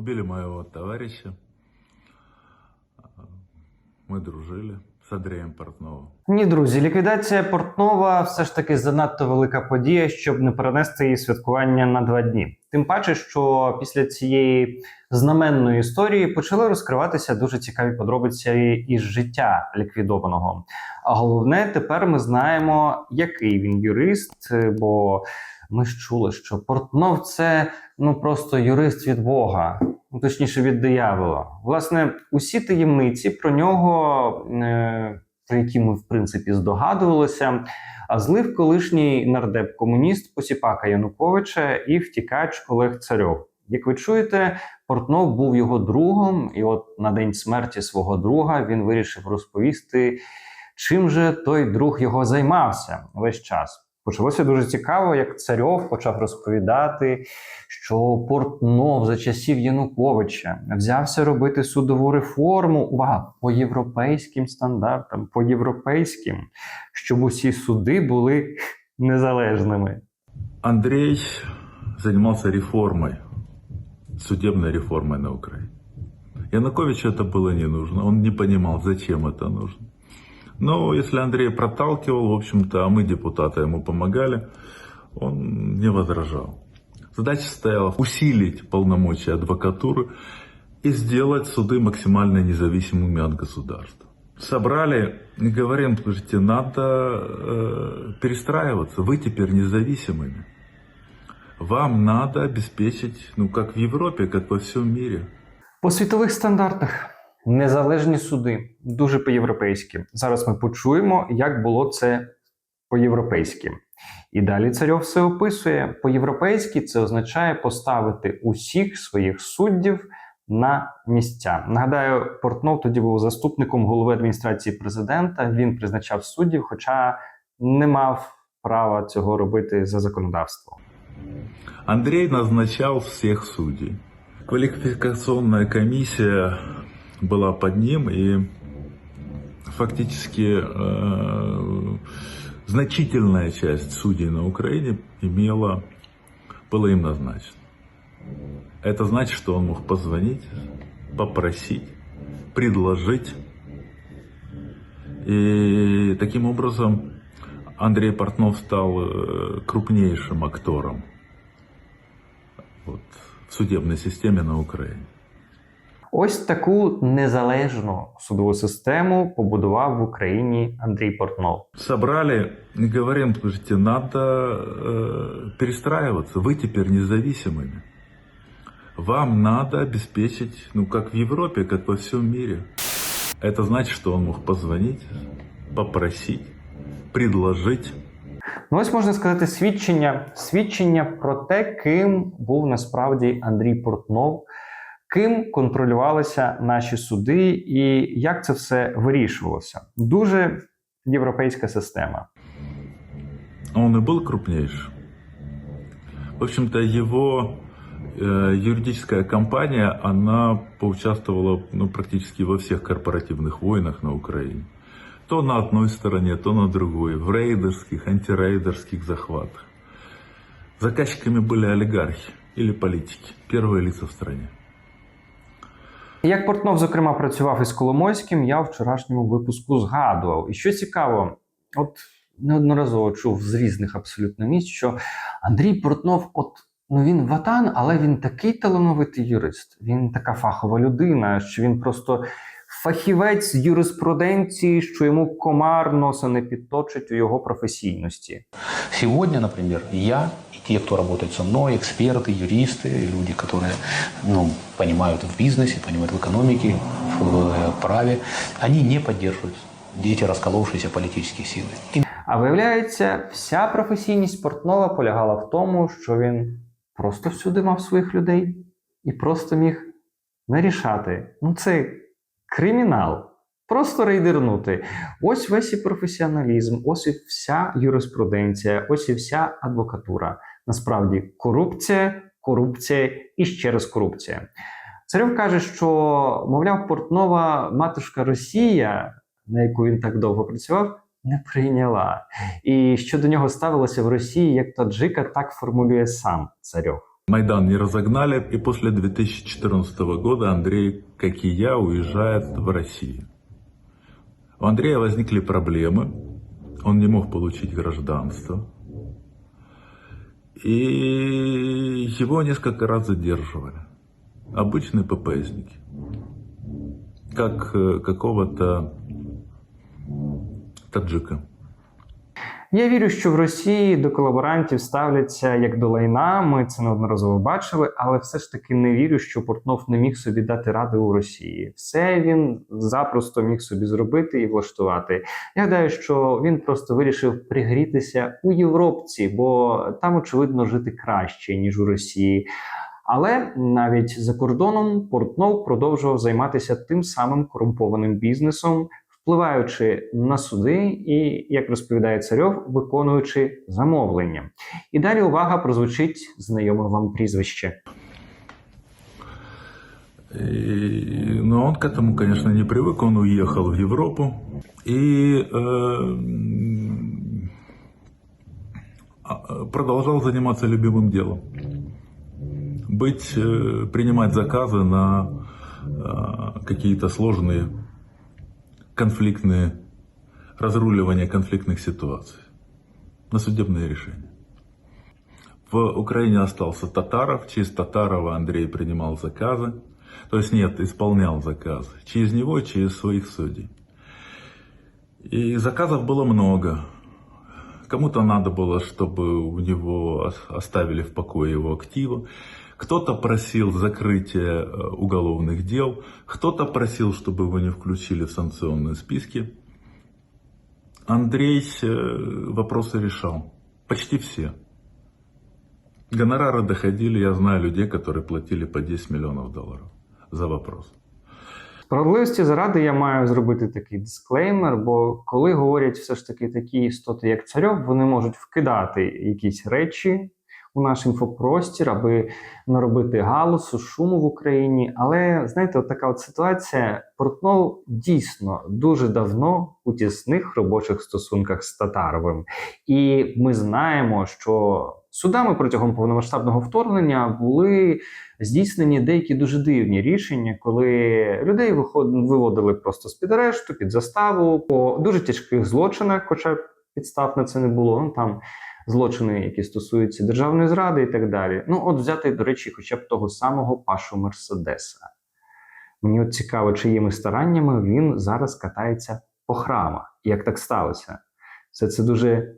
Убили моего товарища. Мы дружили с Андреем Портновым. Ні, друзі, ліквідація Портнова все ж таки занадто велика подія, щоб не перенести її святкування на два дні. Тим паче, що після цієї знаменної історії почали розкриватися дуже цікаві подробиці із життя ліквідованого. А головне, тепер ми знаємо, який він юрист, бо ми ж чули, що Портнов це ну просто юрист від Бога, точніше від диявола. Власне, усі таємниці про нього. Е- про які ми в принципі здогадувалися, а злив колишній нардеп-комуніст Посіпака Януковича і втікач Олег Царьов. Як ви чуєте, Портнов був його другом, і от на день смерті свого друга він вирішив розповісти, чим же той друг його займався весь час. Почалося дуже цікаво, як царьов почав розповідати, що Портнов за часів Януковича взявся робити судову реформу увага, по європейським стандартам, по європейським, щоб усі суди були незалежними. Андрей занимался реформой, судебной реформой на Украине. Януковичу это было не нужно, он не понимал, зачем это нужно. Но если Андрей проталкивал, в общем-то, а мы, депутаты, ему помогали, он не возражал. Задача стояла усилить полномочия адвокатуры и сделать суды максимально независимыми от государства. Собрали и говорим, слушайте, надо э, перестраиваться, вы теперь независимыми. Вам надо обеспечить, ну как в Европе, как во всем мире, По світових стандартах незалежні суди, дуже по-європейськи. Зараз ми почуємо, як було це по-європейськи. І далі царьов все описує. По-європейськи це означає поставити усіх своїх суддів на місця. Нагадаю, Портнов тоді був заступником голови адміністрації президента. Він призначав суддів, хоча не мав права цього робити за законодавством. Андрей назначал всех судей. Квалификационная комиссия была под ним, и фактически э, значительная часть судей на Украине имела, было им назначено. Это значит, что он мог позвонить, попросить, предложить. И таким образом Андрей Портнов стал э, крупнейшим актором вот, в судебной системе на Украине. Ось таку незалежну судову систему побудував в Україні Андрій Портнов. Собрали и говорим, слушайте, надо э, перестраиваться, вы теперь независимыми. Вам надо обеспечить, ну как в Европе, как во всем мире. Это значит, что он мог позвонить, попросить, предложить. Ну, ось можна сказати свідчення, свідчення про те, ким був насправді Андрій Портнов, ким контролювалися наші суди і як це все вирішувалося. Дуже європейська система. Он и был крупнейшим. В общем-то, его э, юридическая компания, она поучаствовала ну, практически во всех корпоративных войнах на Украине. То на одной стороне, то на другой, в рейдерских, антирейдерских захватах. Заказчиками были олигархи или политики, первые лица в стране. Як Портнов, зокрема, працював із Коломойським, я в вчорашньому випуску згадував. І що цікаво, от неодноразово чув з різних абсолютно місць, що Андрій Портнов, от ну він ватан, але він такий талановитий юрист. Він така фахова людина, що він просто фахівець з юриспруденції, що йому комар носа не підточить у його професійності. Сегодня, например, я и те, кто работает со мной, эксперты, юристы, люди, которые ну, понимают в бизнесе, понимают в экономике, в э, праве, они не поддерживают эти расколовшиеся политические силы. И А виявляється, вся професійність Портнова полягала в тому, що він просто всюди мав своїх людей і просто міг нарішати. Ну, це кримінал. Просто рейдернути. Ось весь і професіоналізм, ось і вся юриспруденція, ось і вся адвокатура. Насправді, корупція, корупція і ще раз корупція. Царьов каже, що, мовляв, Портнова матушка Росія, на яку він так довго працював, не прийняла. І що до нього ставилося в Росії як таджика, так формулює сам царьов. Майдан не разогнали, и после 2014 года Андрей, как и я, уезжает в Россию. У Андрея возникли проблемы, он не мог получить гражданство, и его несколько раз задерживали. Обычные ППСники. Как э, какого-то таджика. Я вірю, що в Росії до колаборантів ставляться як до лайна. Ми це неодноразово бачили, але все ж таки не вірю, що Портнов не міг собі дати ради у Росії. Все він запросто міг собі зробити і влаштувати. Я гадаю, що він просто вирішив пригрітися у Європці, бо там очевидно жити краще ніж у Росії. Але навіть за кордоном Портнов продовжував займатися тим самим корумпованим бізнесом, впливаючи на суди і, як розповідає царьов, виконуючи замовлення. І далі увага прозвучить знайоме вам прізвище. И- но он к этому, конечно, не привык, он уехал в Европу и э, м, а- продолжал заниматься любимым делом. Быть, э, принимать заказы на э, какие-то сложные конфликтные, разруливание конфликтных ситуаций, на судебные решения. В Украине остался Татаров, через Татарова Андрей принимал заказы, то есть нет, исполнял заказы, через него, через своих судей. И заказов было много. Кому-то надо было, чтобы у него ос- оставили в покое его активы. Кто-то просил закрытия э, уголовных дел, кто-то просил, чтобы его не включили в санкционные списки. Андрей э, вопросы решал. Почти все. Гонорары доходили, я знаю людей, которые платили по 10 миллионов долларов за вопрос. Справедливості заради я маю зробити такий дисклеймер, бо коли говорять все ж таки такі істоти, як царьов, вони можуть вкидати якісь речі у наш інфопростір, аби наробити галусу, шуму в Україні. Але знаєте, от така от ситуація Портнов дійсно дуже давно у тісних робочих стосунках з Татаровим. І ми знаємо, що судами протягом повномасштабного вторгнення були здійснені деякі дуже дивні рішення, коли людей виводили просто з під арешту, під заставу по дуже тяжких злочинах, хоча підстав на це не було. Ну там злочини, які стосуються державної зради і так далі. Ну, от взяти, до речі, хоча б того самого Пашу Мерседеса. Мені от цікаво, чиїми стараннями він зараз катається по храмах. Як так сталося? Все це дуже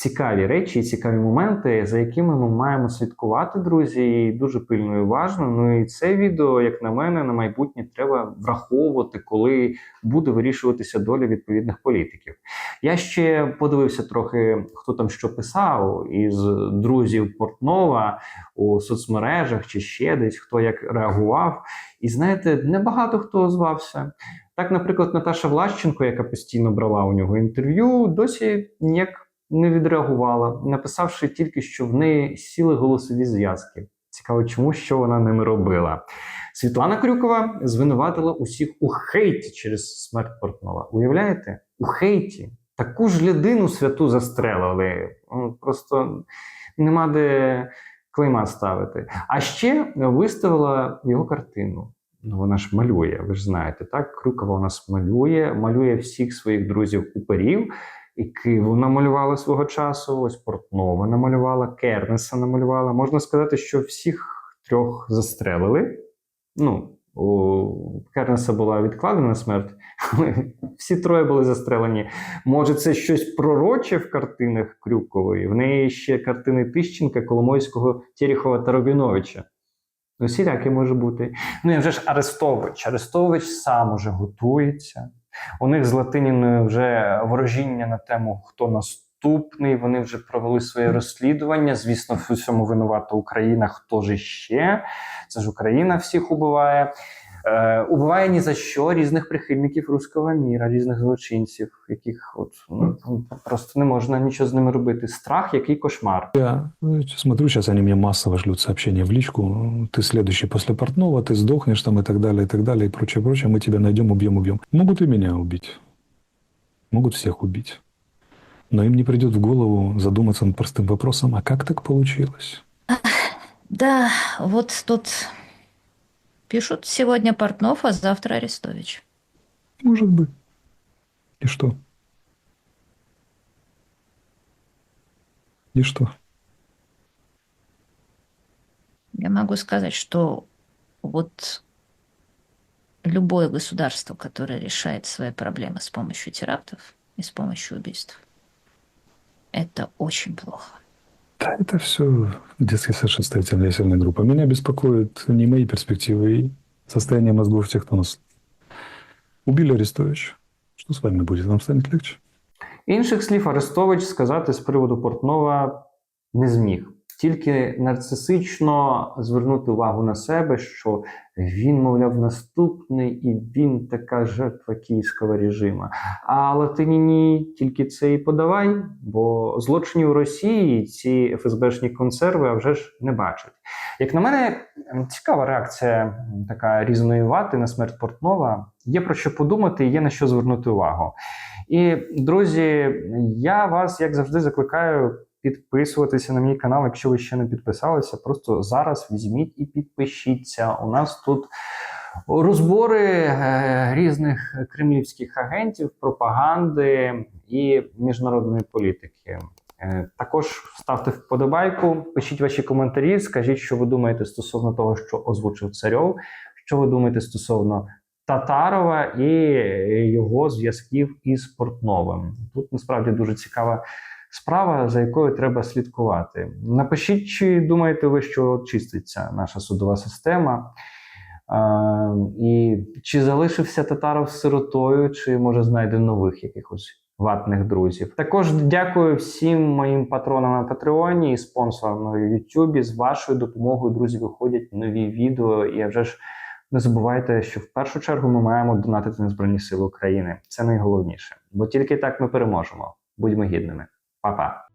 цікаві речі і цікаві моменти, за якими ми маємо слідкувати, друзі, і дуже пильно і уважно. Ну і це відео, як на мене, на майбутнє треба враховувати, коли буде вирішуватися доля відповідних політиків. Я ще подивився трохи, хто там що писав із друзів Портнова у соцмережах чи ще десь, хто як реагував. І знаєте, небагато хто озвався. Так, наприклад, Наташа Влащенко, яка постійно брала у нього інтерв'ю, досі ніяк не відреагувала, написавши тільки, що в неї сіли голосові зв'язки. Цікаво, чому що вона ними робила. Світлана Крюкова звинуватила усіх у хейті через смерть Портнова. Уявляєте? У хейті. Таку ж людину святу застрелили. Просто нема де клейма ставити. А ще виставила його картину. Ну, вона ж малює, ви ж знаєте, так? Крюкова у нас малює, малює всіх своїх друзів уперів. І Києву намалювала свого часу, ось Портнова намалювала, Кернеса намалювала. Можна сказати, що всіх трьох застрелили. Ну, у Кернеса була відкладена смерть, але всі троє були застрелені. Може, це щось пророче в картинах Крюкової. В неї ще картини Тищенка, Коломойського, Терехова та Робіновича. Ну, всіляке може бути. Ну і вже ж Арестович. Арестович сам уже готується. У них з Латиніною вже ворожіння на тему, хто наступний. Вони вже провели своє розслідування. Звісно, в усьому винувата Україна. Хто ж ще? Це ж Україна всіх убиває. Е, убиває ні за що різних прихильників руського міра, різних злочинців, яких от ну, просто не можна нічого з ними робити. Страх, який кошмар. Я ну, смотрю, сейчас они мне массово шлют сообщения в личку. Ты следующий после портного, ты сдохнешь там и так далее, и так далее, и прочее, прочее. Мы тебя найдем, убьем, убьем. Могут и меня убить. Могут всех убить. Но им не придет в голову задуматься над простым вопросом, а как так получилось? Да, вот тут пишут сегодня Портнов, а завтра Арестович. Может быть. И что? И что? Я могу сказать, что вот любое государство, которое решает свои проблемы с помощью терактов и с помощью убийств, это очень плохо. Да, это все детский сад состоятельной сильной группы. Меня беспокоит не мои перспективы и состояние мозгов тех, кто нас... Убили Арестовича. Что с вами будет? Вам станет легче? Інших слів Арестович сказати з приводу Портнова не зміг. Тільки нарцисично звернути увагу на себе, що він, мовляв, наступний і він така жертва київського режиму. А Латиніні тільки це і подавай, бо злочинів Росії ці ФСБшні консерви а вже ж не бачать. Як на мене, цікава реакція така різної вати на смерть Портнова. Є про що подумати, є на що звернути увагу. І друзі, я вас, як завжди, закликаю підписуватися на мій канал, якщо ви ще не підписалися. Просто зараз візьміть і підпишіться. У нас тут розбори е, різних кремлівських агентів, пропаганди і міжнародної політики. Е, Також ставте вподобайку, пишіть ваші коментарі, скажіть, що ви думаєте стосовно того, що озвучив царьов, що ви думаєте стосовно Татарова і його зв'язків із Портновим. Тут насправді дуже цікава справа, за якою треба слідкувати. Напишіть, чи думаєте ви, що чиститься наша судова система, а, і чи залишився Татаров сиротою, чи може знайде нових якихось ватних друзів. Також дякую всім моїм патронам на Патреоні і спонсорам на Ютубі. З вашою допомогою, друзі, виходять нові відео. І вже ж не забувайте, що в першу чергу ми маємо донатити на Збройні Сили України. Це найголовніше, бо тільки так ми переможемо. Будьмо гідними. papá.